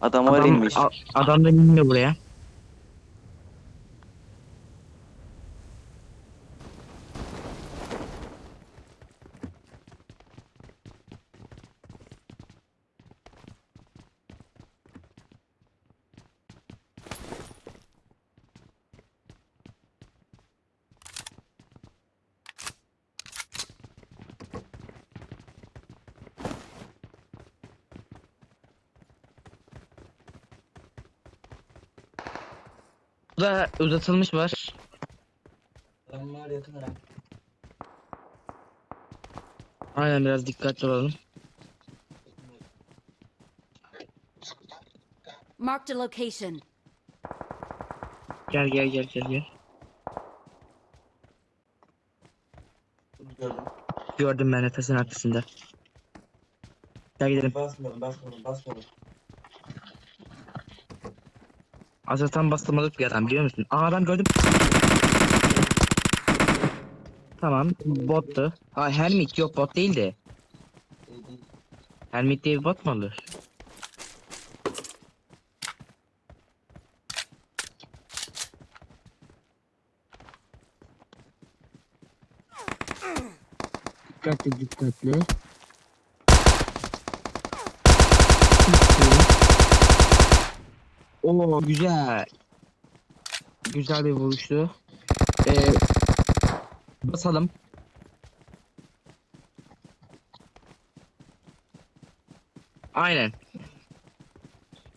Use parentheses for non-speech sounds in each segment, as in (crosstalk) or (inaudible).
Adam var inmiş. adam da indi buraya. Burada uzatılmış var. Adamlar yakın ha. Aynen biraz dikkatli olalım. Marked a location. Gel gel gel gel gel. Gördüm. Gördüm ben nefesin arkasında. Gel gidelim. Basmadım basmadım basmadım. Aslında tam bastırmalık bir adam biliyor musun? Aa ben gördüm. Tamam bottu. Ha Hermit yok bot değil de. Şey değil. Hermit diye bir bot mu olur? Dikkatli dikkatli. Oo güzel. Güzel bir vuruştu. Ee, basalım. Aynen.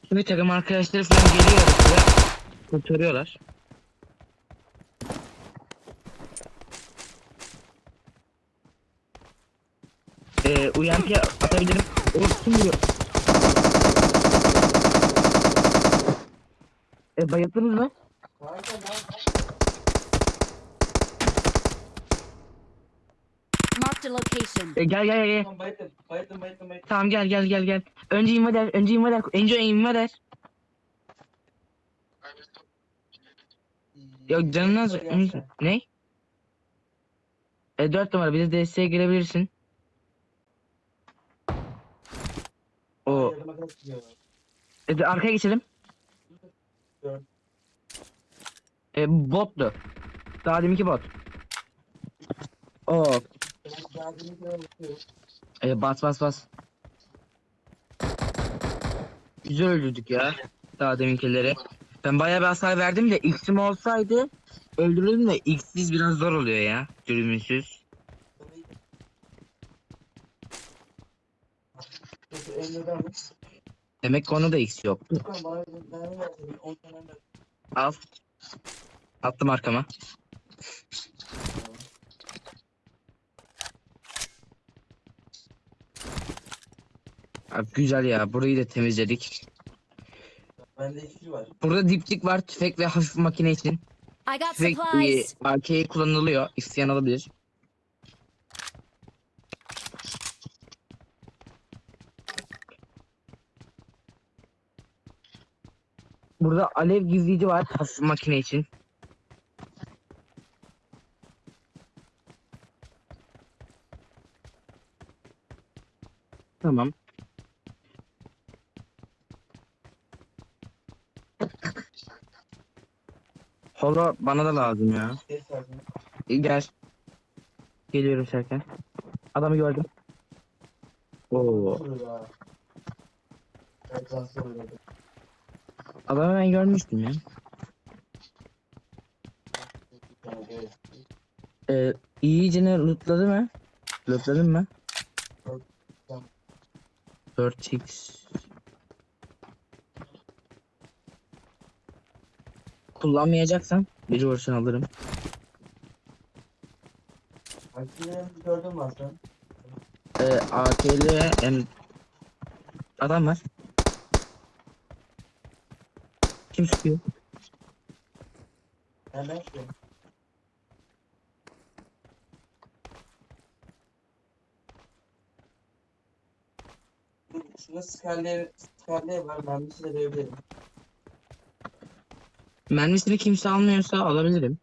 Şimdi takım arkadaşları falan geliyor arasında. Kurtarıyorlar. Ee, uyantıya atabilirim. O kim vuruyor? E, bayıldınız mı? Marked a location. E, gel gel gel. Tamam gel gel gel gel. Önce invader, önce invader, önce invader. Yok canın az. Ne? E 4 numara bir de desteğe girebilirsin. O e, de arkaya geçelim. E bottu. Daha deminki bot. O Ben geldiğimi kadar bakıyorum. e, bas bas bas. Güzel öldürdük ya. Daha deminkileri. Ben bayağı bir hasar verdim de X'im olsaydı öldürürdüm de X'siz biraz zor oluyor ya. Dürbünsüz. Demek ki onda da X yok. Lütfen bana bir mermi verseydin 10 tane de. Al. Attım arkama. Abi güzel ya. Burayı da temizledik. Bende ikili var. Burada dipçik var. Tüfek ve hafif makine için. I got Tüfek e, supplies. AK kullanılıyor. İsteyen alabilir. Burada alev gizleyici var. Hafif (laughs) makine için. Tamam. Holo bana da lazım ya. Gel. Geliyorum Serkan. Adamı gördüm. Oo. Evet transfer oynadı. Adamı ben görmüştüm ya. Ee, iyicene lootladı mı? Lootladın mı? Tamam. 4x. Kullanmayacaksan bir vursun alırım. Gördün mü? Ee, AK'li yani adam var. Kim sıkıyor? Hemen şu. Şurada skalye, skalye var. Mermisi de verebilirim. Mermisini kimse almıyorsa alabilirim.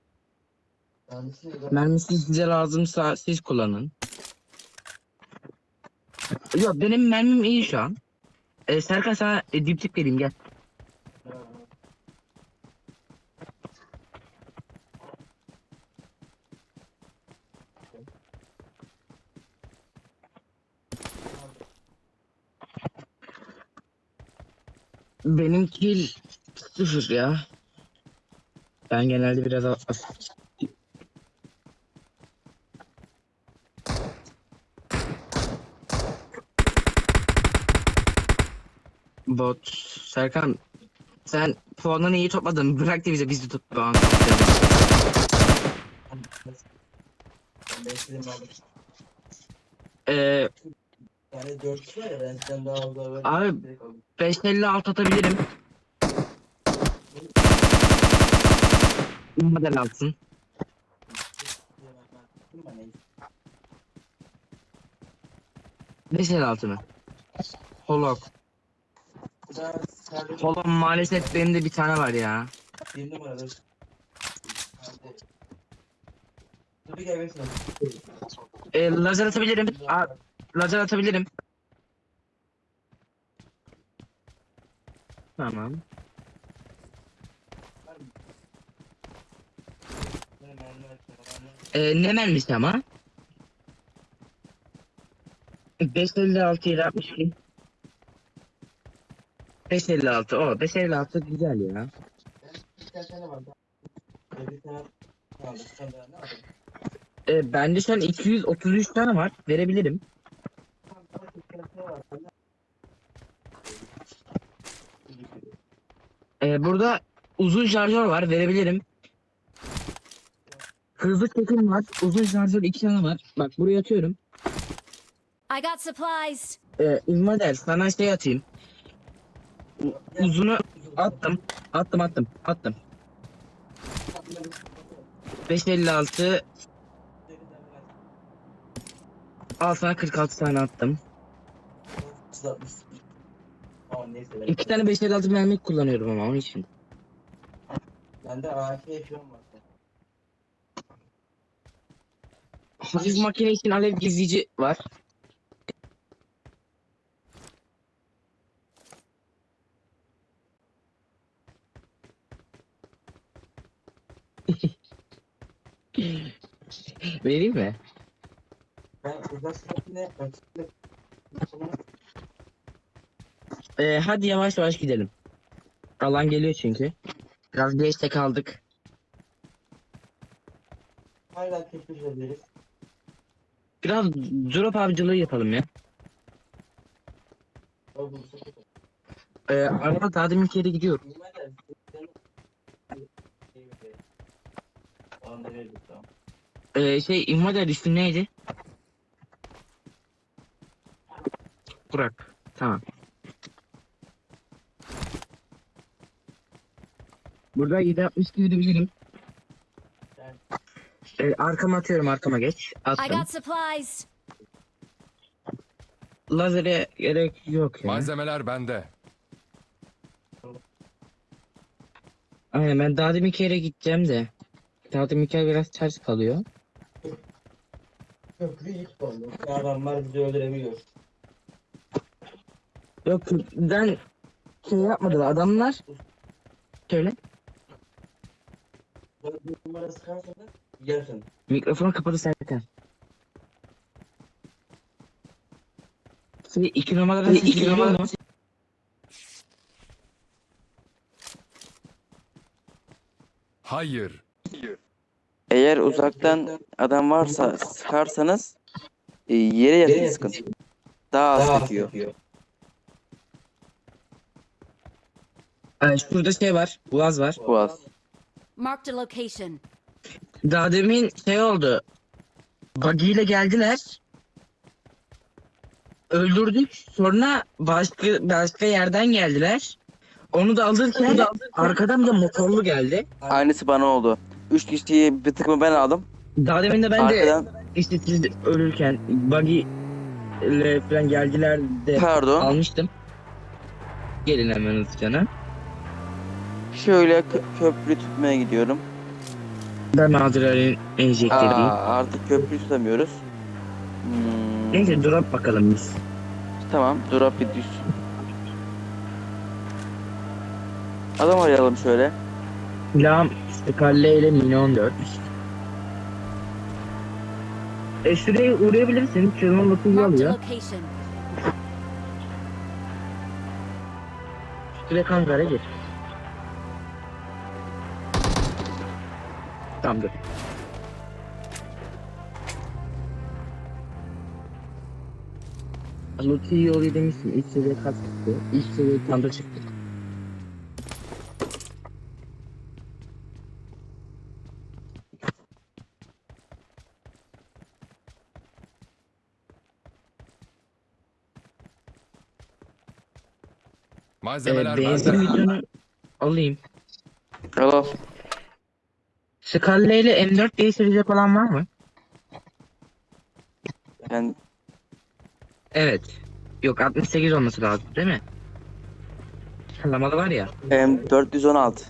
Mermisi de Mermisi size lazımsa siz kullanın. Yok benim mermim iyi şu an. E, Serkan sana e, dipçik vereyim gel. Benim kill sıfır ya. Ben genelde biraz az- Bot. Serkan sen puanını iyi topladın. Bırak da bize biz de tut puan. Ee, Yani dört kişi var ya ben sen daha az daha Abi, 556 atabilirim. Model alsın. Neyse. 556 mı? Holok. Holok maalesef benim de bir tane var ya. bir numara dur. Hadi. Dur bir gel bekle. Ee, lazer atabilirim. Aa, lazer atabilirim. Tamam. Ee, ne mermisi ama? 556 ile 62. 556 o 556 güzel ya. Ee, bende şu an 233 tane var verebilirim. Ee, burada uzun şarjör var verebilirim. Hızlı çekim var. Uzun şarjör iki tane var. Bak buraya atıyorum. I got supplies. Ee, İlmader sana şey atayım. Uzunu attım. Attım attım. Attım. 556 al sana 46 tane attım. İki tane 556 mermi kullanıyorum ama onun için. Bende AK şu an var. Hafif makine için alev gizleyici var. (laughs) Vereyim mi? Ben uzak. Ee, hadi yavaş yavaş gidelim. Alan geliyor çünkü. Biraz geçte kaldık. Hala keşfiş ederiz. Biraz drop avcılığı yapalım ya. Ee, araba daha demin kere gidiyor. De. Ee, şey İmmoder üstün neydi? Burak. Tamam. Burada 762 verebilirim. Ee, arkama atıyorum arkama geç. I Attım. got supplies. Lazere gerek yok ya. Malzemeler bende. Aynen ben daha demin kere gideceğim de. Daha demin kere biraz ters kalıyor. Köprü ilk oldu. Adamlar bizi öldürebiliyor. Yok ben şey yapmadılar adamlar. Şöyle Böyle bir numara sıkarsan da yersin. mikrofonu kapalı Serkan. Şey, iki numaradan İki iki numaradan Hayır. Eğer uzaktan adam varsa sıkarsanız e, yere yatın sıkın. Daha az yapıyor. Ee, şurada şey var. Boğaz var. Bu az. Marked a location. Daha demin şey oldu. Buggy ile geldiler. Öldürdük. Sonra başka başka yerden geldiler. Onu da alırken arkadan da motorlu geldi. Aynısı bana oldu. Üç kişiyi bir tıkımı ben aldım. Daha demin de ben de Arkadan işte siz ölürken buggy ile falan geldiler de pardon. almıştım. Gelin hemen hızlıca. Şöyle kö- köprü tutmaya gidiyorum. Ben enjekte Aa, edeyim. artık köprü tutamıyoruz. Hmm, Neyse drop bakalım biz. tamam drop bir düşsün. Adam arayalım şöyle. Silahım Scarlet ile Mini 14. E şuraya uğrayabilirsin. Çözüm bakıcı Marked a alıyor. location. Direkt hangara gir. Tamam dur. Loot'u iyi oluyor demişsin. İlk seviye kas çıktı. İlk seviye tanda çıktı. Ee, Malzemeler benzin bende. bidonu alayım. Al al. Scarlet ile M4 değiştirecek olan var mı? Yani Evet. Yok 68 olması lazım değil mi? Kalamalı var ya. M416.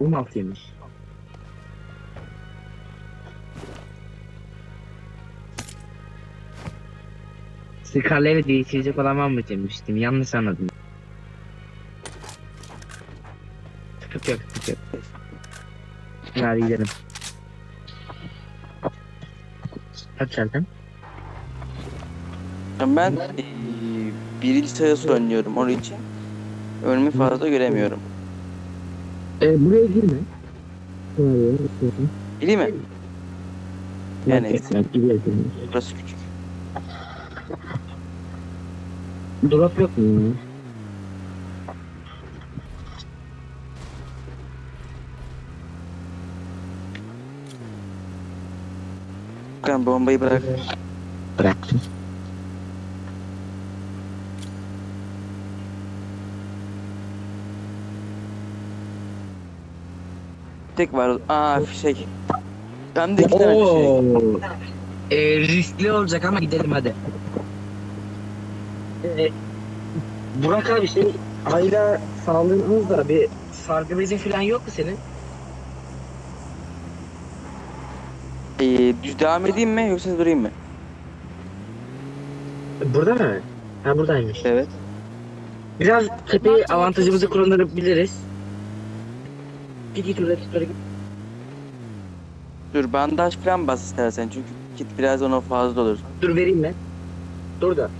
16'ymış. Scarlet'le değiştirecek olan var mı demiştim. Yanlış anladım. Sıkıntı yok, sıkıntı yok. Hadi gidelim. Kaç geldin? Ben eee, birinci sayısı oynuyorum onun için. Önümü fazla göremiyorum. Ee, buraya girme. Buraya Değil mi? Yani gidiyoruz. burası küçük. Drop yok mu Furkan bombayı bırak. Bıraktım. Tek var. Aa fişek. Ben de iki tane fişek. Ee, riskli olacak ama gidelim hadi. Ee, Burak abi şey ayla sağlığınızda bir sargı bezin falan yok mu senin? Ee, düz devam edeyim mi yoksa durayım mı? Burada mı? Ha buradaymış. Evet. Biraz tepe avantajımızı kullanabiliriz. Git git oraya git oraya git. Dur bandaj falan bas istersen çünkü kit biraz ona fazla olur. Dur vereyim ben. Dur da.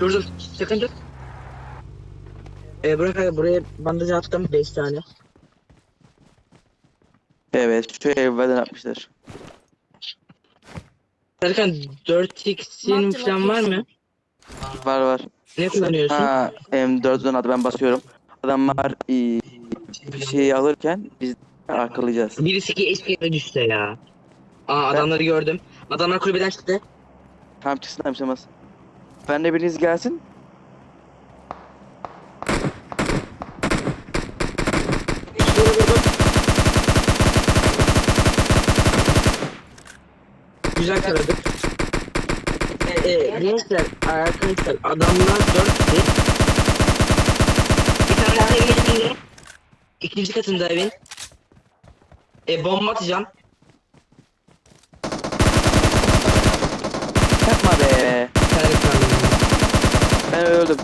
Dur dur. Sakın dur. Ee, Burak abi buraya bandaj attım 5 tane. Evet şu evvelden atmışlar. Serkan 4x'in falan var mı? Var var. Ne kullanıyorsun? Ha M4'den adı ben basıyorum. Adamlar ee, bir şey alırken biz arkalayacağız. Birisi ki HP'ye düştü ya. Aa adamları gördüm. Adamlar kulübeden çıktı. Tam çıksın çıkmaz. Ben de biriniz gelsin. Şunu vurdum. Güzel taradık. Ee, e, gençler, arkadaşlar adamlar 4 kişi. Bir tane daha evin içinde. İkinci katında evin. E, bomba atacağım. Yapma be. Ben öldüm.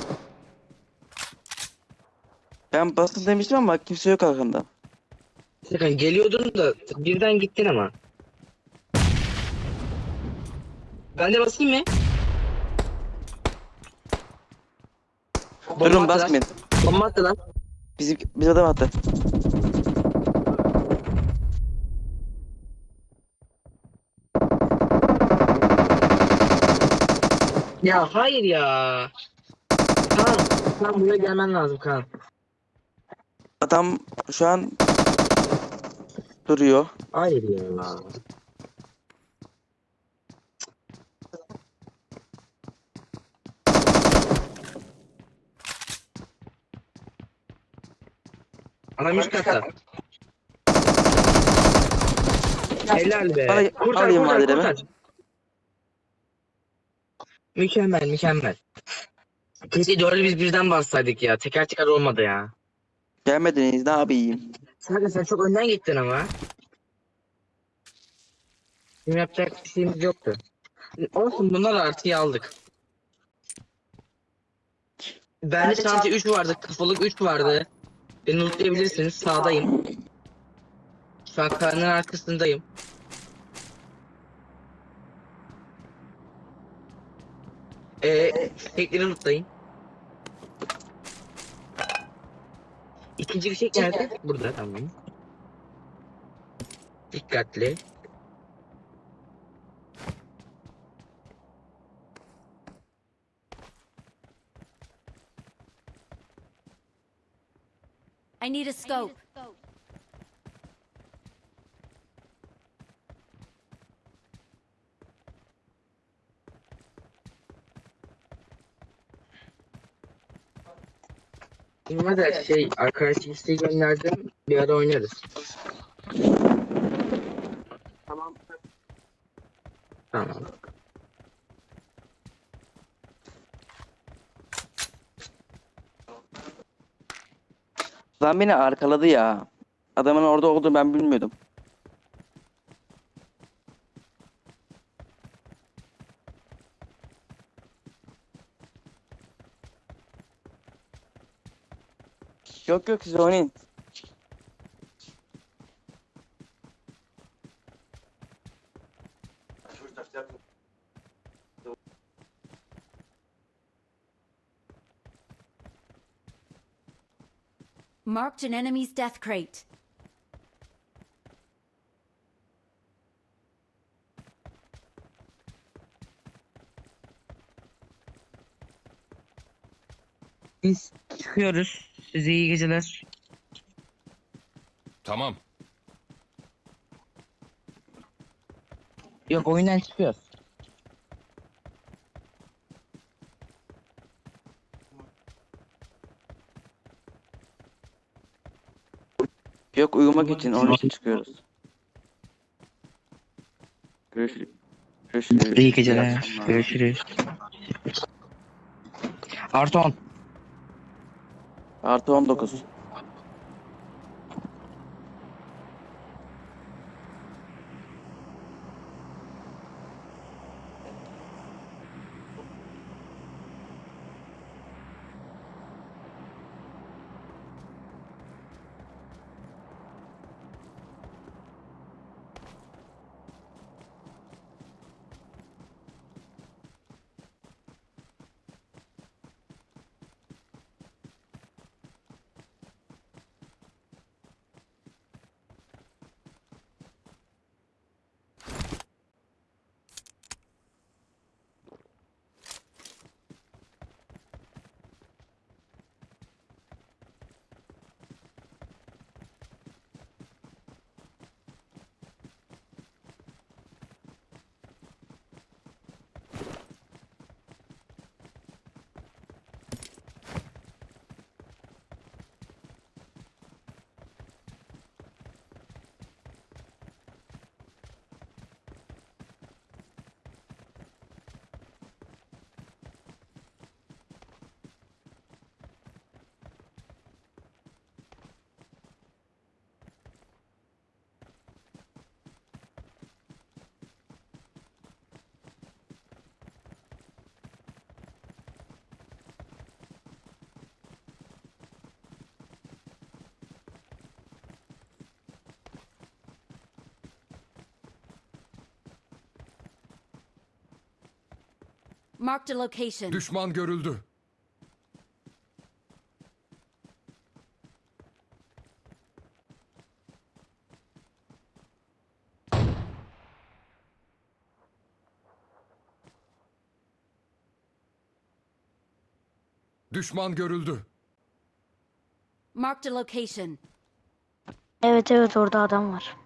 Ben bastım demiştim ama kimse yok arkamda. Serkan geliyordun da birden gittin ama. Ben de basayım mı? Durun basmayın. Bomba attılar. Bizim, biz adam attı. Ya hayır ya. Kaan, Kaan buraya gelmen lazım Kaan. Adam şu an duruyor. Hayır ya. Adam üst katta. Helal be. Al- kurtar, alayım kurtar, kurtar. Mükemmel, mükemmel. Keşke dördü biz birden bassaydık ya. Teker teker olmadı ya. Gelmediniz ne yapayım? Sadece sen çok önden gittin ama. Bizim yapacak bir şeyimiz yoktu. Olsun bunlar artıyı aldık. Bende sadece 3 vardı. Kafalık 3 vardı. Beni lootlayabilirsiniz. Sağdayım. Şu an kayanın arkasındayım. Ee, fişekleri lootlayın. İkinci fişek nerede? Burada tamam. Dikkatli. I need a scope. Bilmez her şey arkadaş isteği gönderdim. Bir ara oynarız. Tamam. Tamam. Adam beni arkaladı ya. Adamın orada olduğunu ben bilmiyordum. Yok yok siz. Marked an enemy's death crate. Biz çıkıyoruz. Size iyi geceler. Tamam. Yok oyundan çıkıyoruz. Uyumak için onun için çıkıyoruz. Görüşürüz. Görüşürüz. İyi geceler. akşamlar. Görüşürüz. Artı 10. Artı 19. Marked a location. Düşman görüldü. Düşman görüldü. Marked a location. Evet evet orada adam var.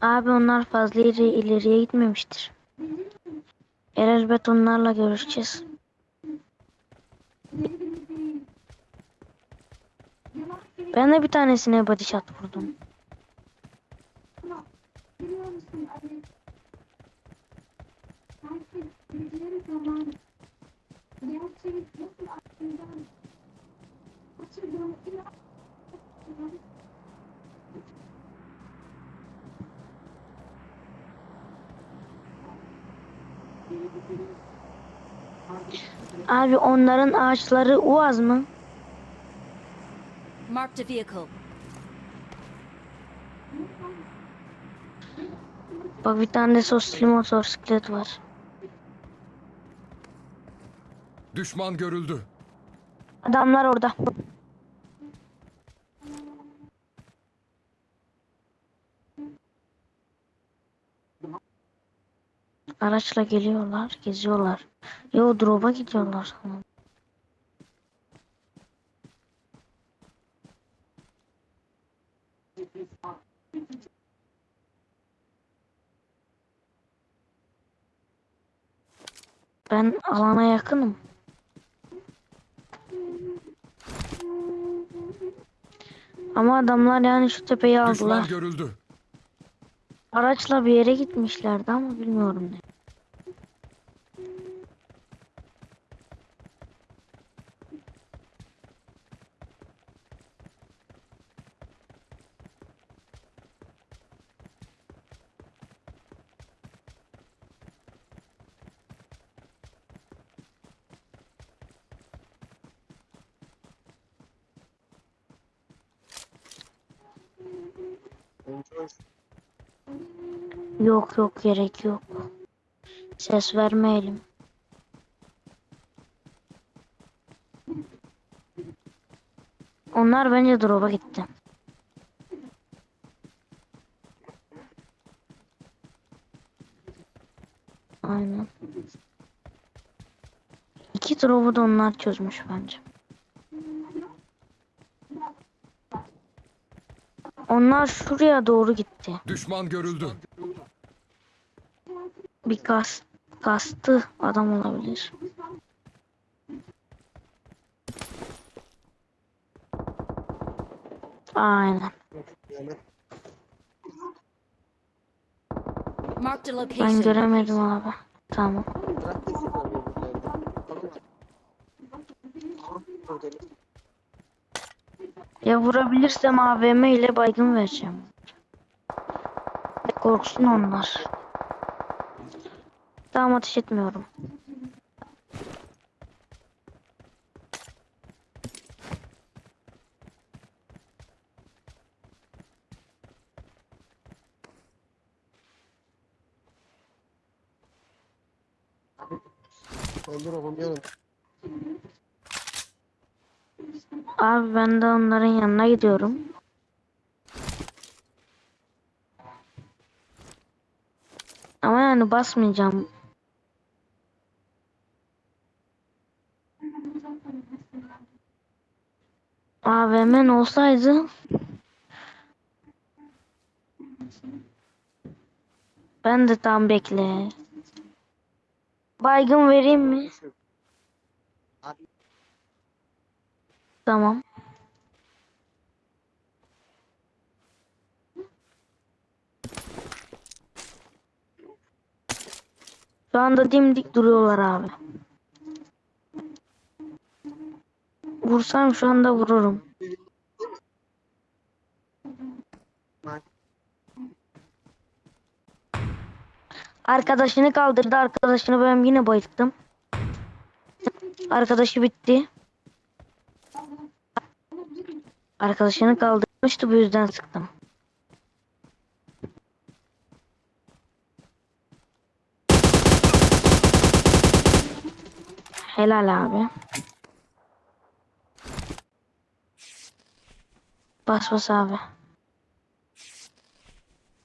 Abi onlar fazla ileri, ileriye gitmemiştir. Elbet onlarla görüşeceğiz. De bir tanesine body shot vurdum. Abi onların ağaçları uaz mı? Marked a vehicle. Bak bir tane de motosiklet var. Düşman görüldü. Adamlar orada. Araçla geliyorlar, geziyorlar. Yo drop'a gidiyorlar. Ben alana yakınım. Ama adamlar yani şu tepeyi Düşman aldılar. görüldü. Araçla bir yere gitmişlerdi ama bilmiyorum ne. Yok yok gerek yok. Ses vermeyelim. Onlar bence drop'a gitti. Aynen. İki drop'u da onlar çözmüş bence. Onlar şuraya doğru gitti. Düşman görüldü. Bir kas, kastı adam olabilir. Aynen. Ben göremedim abi. Tamam. Ya vurabilirsem AVM ile baygın vereceğim. Korksun onlar. Tamam ateş etmiyorum. Öldür oğlum yarın. Abi ben de onların yanına gidiyorum. Ama yani basmayacağım. AVM'n olsaydı Ben de tam bekle. Baygın vereyim mi? Tamam. Şu anda dimdik duruyorlar abi. Vursam şu anda vururum. Arkadaşını kaldırdı. Arkadaşını ben yine bayılttım. Arkadaşı bitti. Arkadaşını kaldırmıştı bu yüzden sıktım. Helal abi. Bas bas abi.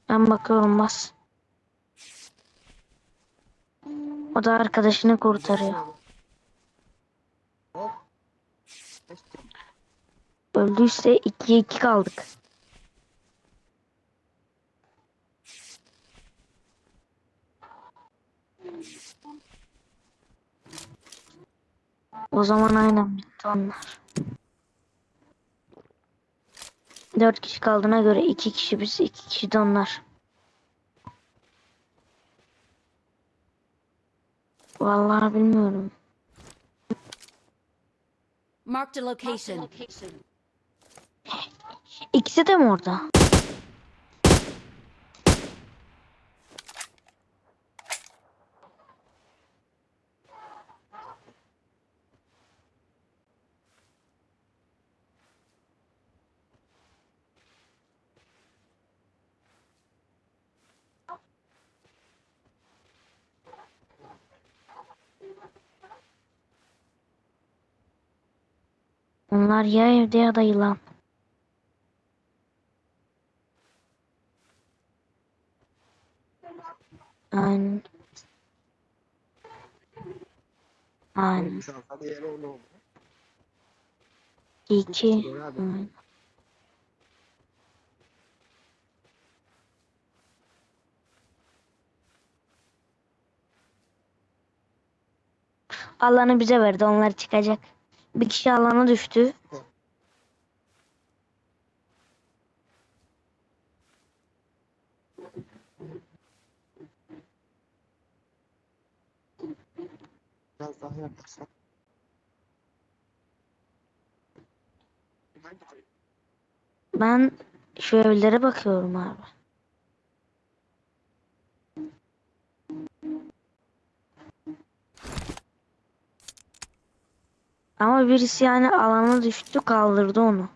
Ben bakıyorum bas. O da arkadaşını kurtarıyor. Öldüyse 2'ye 2 kaldık. O zaman aynen bitti onlar. 4 kişi kaldığına göre 2 kişi biz 2 kişi de onlar. Vallahi bilmiyorum. Marked a location. İkisi de mi orada? Onlar ya evde ya da yılan. Aynen. Aynen. İki. Aynen. Alanı bize verdi. Onlar çıkacak. Bir kişi alana düştü. Biraz daha yaklaşsak. Ben şu evlere bakıyorum abi. Ama birisi yani alana düştü kaldırdı onu.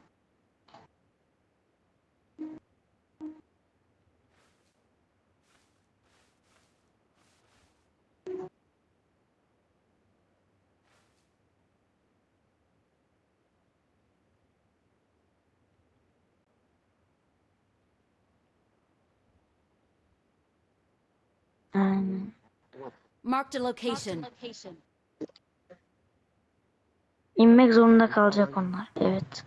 Aynen. Marked a location. İnmek zorunda kalacak onlar. Evet.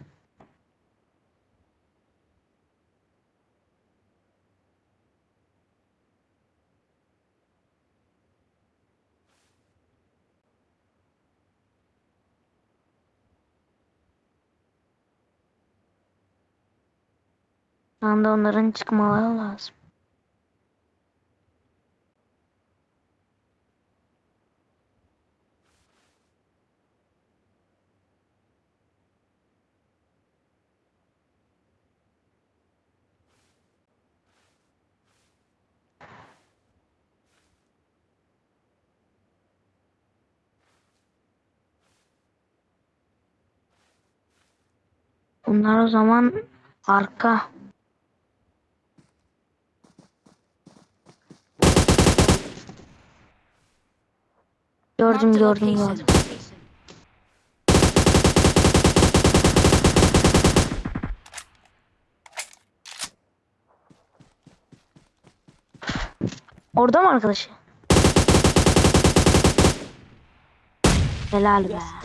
Şu anda onların çıkmaları lazım. Bunlar o zaman arka. Gördüm gördüm gördüm. Orada mı arkadaşı? Helal be.